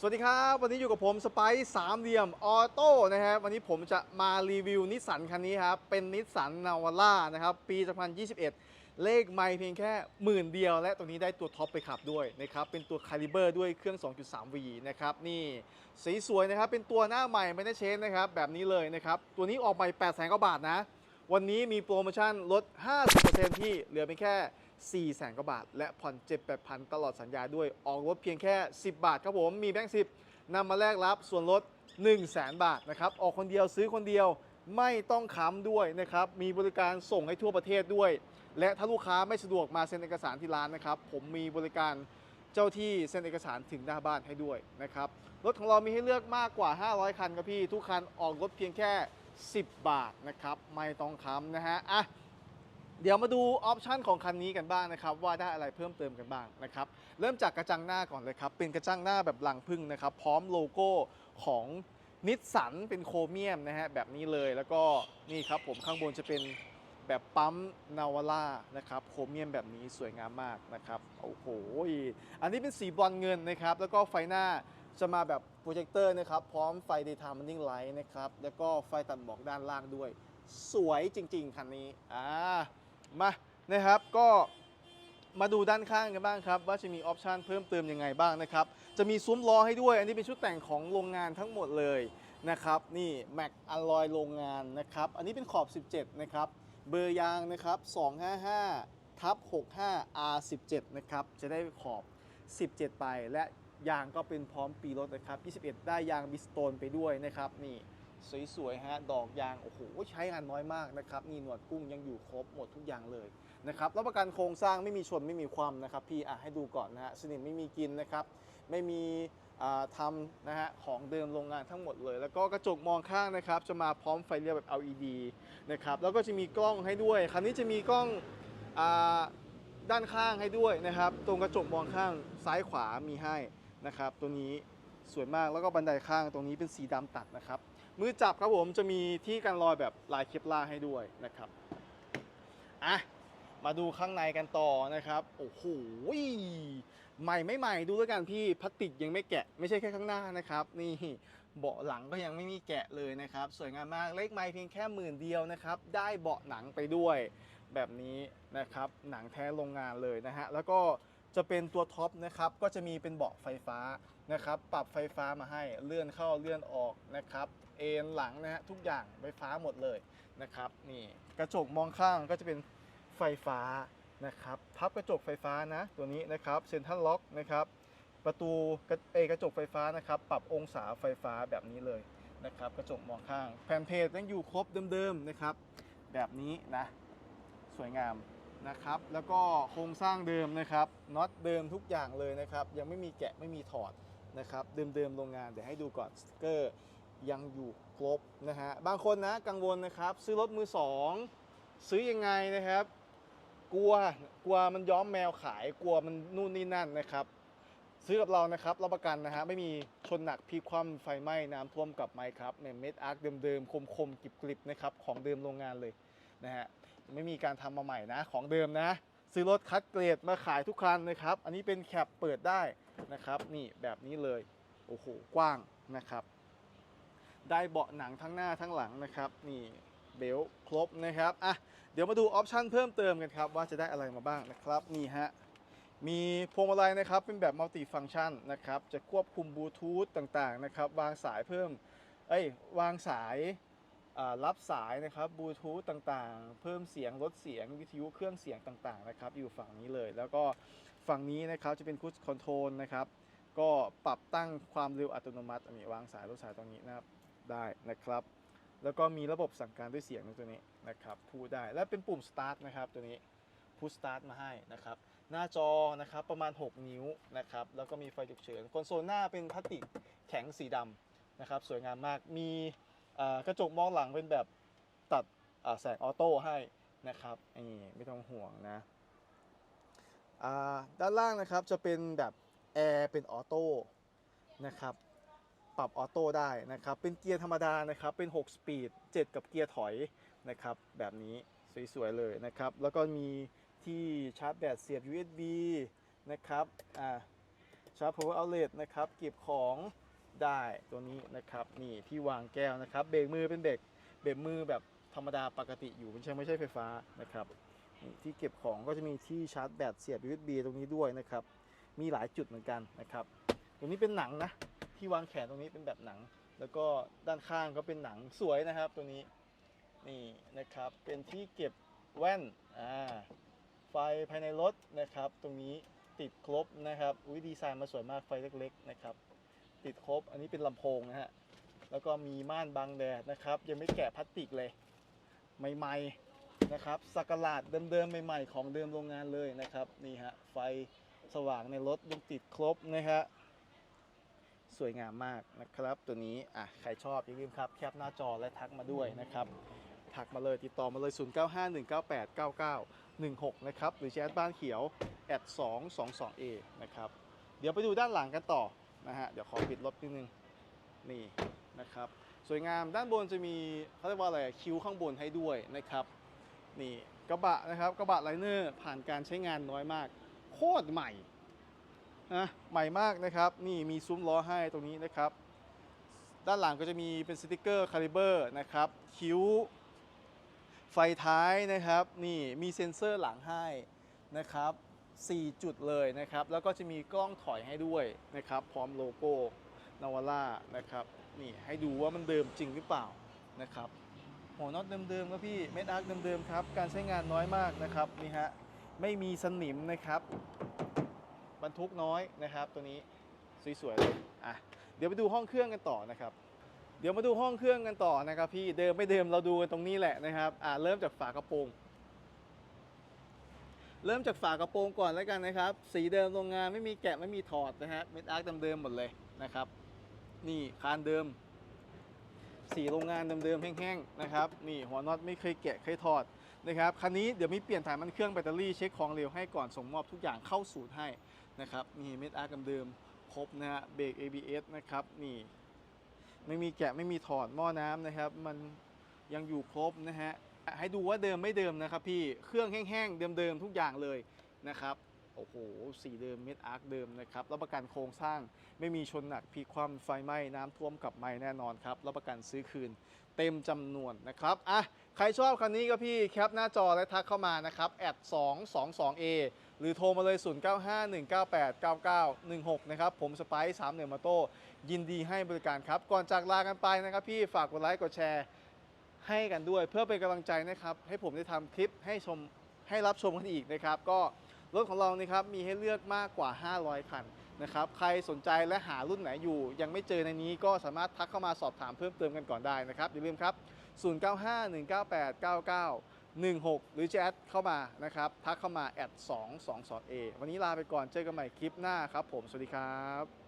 สวัสดีครับ วันนี้อยู่กับผมสไปซ์สามเหลี่ยมออโต้นะครับวันนี้ผมจะมารีวิวนิสสันคันนี้ครับ เป็นนิสสันนาวาร่านะครับ ปี 2021 เลขไม่เพียงแค่หมื่นเดียว และตัวนี้ได้ตัวท็อปไปขับด้วยนะครับ เป็นตัวคาลิเบอร์ด้วยเครื่อง 2.3V นะครับ นี่สีสวยนะครับ เป็นตัวหน้าใหม่ไม่ได้เชนนะครับ แบบนี้เลยนะครับ ตัวนี้ออกใหม่8 0 0 0 0 0กว่าบาทนะ วันนี้มีโปรโมชั่นลด 50%ที่เหลือเพียงแค่ 4 0 0 0 0กว่าบาท และผ่อน 7 8 0 0 0 ตลอดสัญญาด้วย ออกรถเพียงแค่ 10 บาทครับผม มีแบงค์10นำมาแลกรับส่วนลด 1 0 0 0 0 0บาทนะครับ ออกคนเดียวซื้อคนเดียวไม่ต้องค้ำด้วยนะครับ มีบริการส่งให้ทั่วประเทศด้วย และถ้าลูกค้าไม่สะดวกมาเซ็นเอกสารที่ร้านนะครับ ผมมีบริการเจ้าที่เซ็นเอกสารถึงหน้าบ้านให้ด้วยนะครับ รถของเรามีให้เลือกมากกว่า 500 คันครับพี่ ทุกคันออกรถเพียงแค่ 10 บาทนะครับ ไม่ต้องค้ำนะฮะ อะ เดี๋ยวมาดูออปชันของคันนี้กันบ้างนะครับว่าได้อะไรเพิ่มเติมกันบ้างนะครับเริ่มจากกระจังหน้าก่อนเลยครับเป็นกระจังหน้าแบบลังพึ่งนะครับพร้อมโลโก้ของนิสสันเป็นโครเมียมนะฮะแบบนี้เลยแล้วก็นี่ครับผมข้างบนจะเป็นแบบปั๊มนาวาร่านะครับโครเมียมแบบนี้สวยงามมากนะครับโอ้โหอันนี้เป็นสีบอนซ์เงินนะครับแล้วก็ไฟหน้าจะมาแบบโปรเจคเตอร์นะครับพร้อมไฟ daytime running light นะครับแล้วก็ไฟตัดหมอกด้านล่างด้วย สวยจริง ๆ คันนี้อ่า มานะครับก็มาดูด้านข้างกันบ้างครับ ว่าจะมีออปชันเพิ่มเติมยังไงบ้างนะครับ จะมีซุ้มล้อให้ด้วย อันนี้เป็นชุดแต่งของโรงงานทั้งหมดเลยนะครับนี่แม็กอลลอยโรงงานนะครับอันนี้เป็นขอบ 17 นะครับเบอร์ยางนะครับ 255ทับ65 R17 นะครับจะได้ขอบ 17 ไป และยางก็เป็นพร้อมปีรถนะครับ 21 ได้ยางบิสโตนไปด้วยนะครับนี่ สวยๆฮะดอกยางโอ้โหใช้งานน้อยมากนะครับนี่หนวดกุ้งยังอยู่ครบหมดทุกอย่างเลยนะครับรับประกันโครงสร้างไม่มีชนไม่มีความนะครับพี่อะให้ดูก่อนนะฮะสนิมไม่มีกินนะครับไม่มีทำนะฮะของเดิมโรงงานทั้งหมดเลย แล้วก็กระจกมองข้างนะครับจะมาพร้อมไฟเลี้ยวแบบ LED นะครับแล้วก็จะมีกล้องให้ด้วยคันนี้จะมีกล้องอด้านข้างให้ด้วยนะครับ ตรงกระจกมองข้างซ้ายขวามีให้นะครับ ตัวนี้สวยมากแล้วก็บันไดข้างตรงนี้เป็นสีดำตัดนะครับ มือจับครับผมจะมีที่กันรอยแบบลายเคปลาให้ด้วยนะครับอะมาดูข้างในกันต่อนะครับ โอ้โหใหม่ไม่ใหม่ดูแล้วยกันพี่พลาสติกยังไม่แกะ ไม่ใช่แค่ข้างหน้านะครับ นี่เบาะหลังก็ยังไม่มีแกะเลยนะครับ สวยงามมากเลขไม้เพียงแค่หมื่นเดียวนะครับ ได้เบาะหนังไปด้วยแบบนี้นะครับ หนังแท้โรงงานเลยนะฮะแล้วก็จะเป็นตัวท็อปนะครับก็จะมีเป็นเบาะไฟฟ้า นะครับ ปรับไฟฟ้ามาให้เลื่อนเข้าเลื่อนออกนะครับ เอนหลังนะฮะทุกอย่างไฟฟ้าหมดเลยนะครับนี่กระจกมองข้างก็จะเป็นไฟฟ้านะครับพับกระจกไฟฟ้านะตัวนี้นะครับเซ็นทรัลล็อกนะครับประตูกระเอกระจกไฟฟ้านะครับปรับองศาไฟฟ้าแบบนี้เลยนะครับกระจกมองข้างแผ่นเพจยังอยู่ครบเดิมๆนะครับ แบบนี้นะสวยงามนะครับ แล้วก็โครงสร้างเดิมนะครับน็อตเดิมทุกอย่างเลยนะครับ ยังไม่มีแกะไม่มีถอด นะครับเดิมๆโรงงานเดี๋ยวให้ดูก่อนสติกเกอร์ยังอยู่ครบนะฮะบางคนนะกังวลนะครับ ซื้อรถมือสองซื้อยังไงนะครับ กลัวกลัวมันย้อมแมวขายกลัวมันนู่นนี่นั่นนะครับ ซื้อกับเรานะครับรับประกันนะฮะไม่มีชนหนักพลิคว่ำไฟไหม้น้ำท่วมกลับไหมครับเมเม็ดอาร์คเดิมๆคมๆกริบๆนะครับของเดิมโรงงานเลยนะฮะไม่มีการทำมาใหม่นะของเดิมนะ ซื้อรถคัดเกรดมาขายทุกคันนะครับ อันนี้เป็นแคปเปิดได้นะครับ นี่แบบนี้เลย โอ้โห กว้างนะครับ ได้เบาะหนังทั้งหน้าทั้งหลังนะครับ นี่เบลต์ครบนะครับ อะ เดี๋ยวมาดูออปชันเพิ่มเติมกันครับ ว่าจะได้อะไรมาบ้างนะครับ นี่ฮะ มีพวงมาลัยนะครับ เป็นแบบมัลติฟัง c t ชันนะครับ จะควบคุมบลูทูธต่างๆนะครับ วางสายเพิ่ม เอ้ย วางสาย รับสายนะครับบลูทูธต่างๆ เพิ่มเสียงลดเสียงวิทยุเครื่องเสียงต่างๆนะครับอยู่ฝั่งนี้เลย แล้วก็ฝั่งนี้นะครับจะเป็นคู i คอนโทรลนะครับก็ปรับตั้งความเร็วอัตโนมัติอันนี้วางสายลดสายตรงนี้นะครับได้นะครับ แล้วก็มีระบบสั่งการด้วยเสียงตัวนี้นะครับพูดได้และเป็นปุ่ม start นะครับตัวนี้พูด start มาให้นะครับ หน้าจอนะครับประมาณ 6 นิ้วนะครับ แล้วก็มีไฟฉุกเฉิน คอนโซลหน้าเป็นพลาสติกแข็งสีดำนะครับ สวยงามมาก มี กระจกมองหลังเป็นแบบตัดแสงออโต้ให้นะครับนี่ไม่ต้องห่วงนะด้านล่างนะครับจะเป็นแบบแอร์เป็นออโต้นะครับปรับออโต้ได้นะครับ เป็นเกียร์ธรรมดานะครับ เป็น 6 สปีด 7 กับเกียร์ถอยนะครับ แบบนี้สวยๆเลยนะครับ แล้วก็มีที่ชาร์จแบตเสียบ USB นะครับ อ่า ชาร์จ power outlet นะครับ เก็บของ ได้ตัวนี้นะครับนี่ที่วางแก้วนะครับเบรกมือเป็นเบรกเบรกมือแบบธรรมดาปกติอยู่ไม่ใช่ไม่ใช่ไฟฟ้านะครับที่เก็บของก็จะมีที่ชาร์จแบตเสียบ USB ตรงนี้ด้วยนะครับมีหลายจุดเหมือนกันนะครับตรงนี้เป็นหนังนะที่วางแขนตรงนี้เป็นแบบหนัง แล้วก็ด้านข้างก็เป็นหนังสวยนะครับ ตัวนี้นี่นะครับเป็นที่เก็บแว่นอ่าไฟภายในรถนะครับ ตรงนี้ติดครบนะครับอุ้ยดีไซน์มาสวยมากไฟเล็กๆนะครับ ติดครบ อันนี้เป็นลำโพงนะฮะ แล้วก็มีม่านบังแดดนะครับ ยังไม่แกะพลาสติกเลย ใหม่ๆนะครับสักหลาดเดิมๆใหม่ๆ ของเดิมโรงงานเลยนะครับ นี่ฮะ ไฟสว่างในรถยังติดครบนะฮะสวยงามมากนะครับ ตัวนี้อะใครชอบอย่าลืมครับแคปหน้าจอและทักมาด้วยนะครับทักมาเลยติดต่อมาเลย 0951989916 นะครับ หรือแชทบ้านเขียวแอด222 a นะครับ เดี๋ยวไปดูด้านหลังกันต่อ นะฮะเดี๋ยวขอปิดรถนิดนึงนี่นะครับสวยงามด้านบนจะมีเขาเรียกว่าอะไรคิ้วข้างบนให้ด้วยนะครับนี่กระบะนะครับกระบะไลเนอร์ผ่านการใช้งานน้อยมาก โคตรใหม่นะใหม่มากนะครับนี่มีซุ้มล้อให้ตรงนี้นะครับด้านหลังก็จะมีเป็นสติกเกอร์คาลิเบอร์นะครับคิ้วไฟท้ายนะครับนี่มีเซ็นเซอร์หลังให้นะครับ 4 จุดเลยนะครับ แล้วก็จะมีกล้องถอยให้ด้วยนะครับ พร้อมโลโก้นาวาร่านะครับ นี่ให้ดูว่ามันเดิมจริงหรือเปล่านะครับหัวน็อตเดิมๆครับพี่เม็ดอาร์คเดิมๆครับ การใช้งานน้อยมากนะครับนี่ฮะไม่มีสนิมนะครับบรรทุกน้อยนะครับ ตัวนี้สวยๆเลยอะเดี๋ยวไปดูห้องเครื่องกันต่อนะครับ เดี๋ยวมาดูห้องเครื่องกันต่อนะครับ พี่เดิมไม่เดิมเราดูกันตรงนี้แหละนะครับอ่าเริ่มจากฝากระโปรง เริ่มจากฝากระโปรงก่อนแล้วกันนะครับ สีเดิมโรงงานไม่มีแกะไม่มีถอดนะฮะเม็ดอาร์คเดิมๆหมดเลยนะครับ นี่คานเดิม สีโรงงานเดิมๆแห้งๆนะครับนี่หัวน็อตไม่เคยแกะเคยถอดนะครับคันนี้เดี๋ยวมีเปลี่ยนถ่ายมันเครื่องแบตเตอรี่เช็คของเร็วให้ก่อนส่งมอบทุกอย่างเข้าสูตรให้นะครับนี่เม็ดอาร์คเดิมครบนะฮะเบรก ABS นะครับนี่ไม่มีแกะไม่มีถอดหม้อน้ำนะครับ มันยังอยู่ครบนะฮะ ให้ดูว่าเดิมไม่เดิมนะครับพี่เครื่องแห้งๆเดิมๆทุกอย่างเลยนะครับโอ้โหสีเดิมเม็ดอาร์คเดิมนะครับรับประกันโครงสร้างไม่มีชนหนักพลิกคว่ำไฟไหม้น้ำท่วมกับไม่แน่นอนครับรับประกันซื้อคืนเต็มจำนวนนะครับอะใครชอบคันนี้ก็พี่แคปหน้าจอและทักเข้ามานะครับแอด222 a หรือโทรมาเลย 0951989916 นะครับ ผมสไปซ์3เหนือมาโต้ยินดีให้บริการครับ ก่อนจากลากันไปนะครับพี่ฝากกดไลค์กดแชร์ ให้กันด้วย เพื่อเป็นกำลังใจนะครับ ให้ผมได้ทำคลิปให้ชมให้รับชมกันอีกนะครับ ก็รถของเรานี่ครับมีให้เลือกมากกว่า 500 คันนะครับ ใครสนใจและหารุ่นไหนอยู่ ยังไม่เจอในนี้ก็สามารถทักเข้ามาสอบถามเพิ่มเติมกันก่อนได้นะครับ อย่าลืมครับ 0951989916 หรือแชทเข้ามานะครับทักเข้ามาแอด222 a วันนี้ลาไปก่อนเจอกันใหม่คลิปหน้าครับผม สวัสดีครับ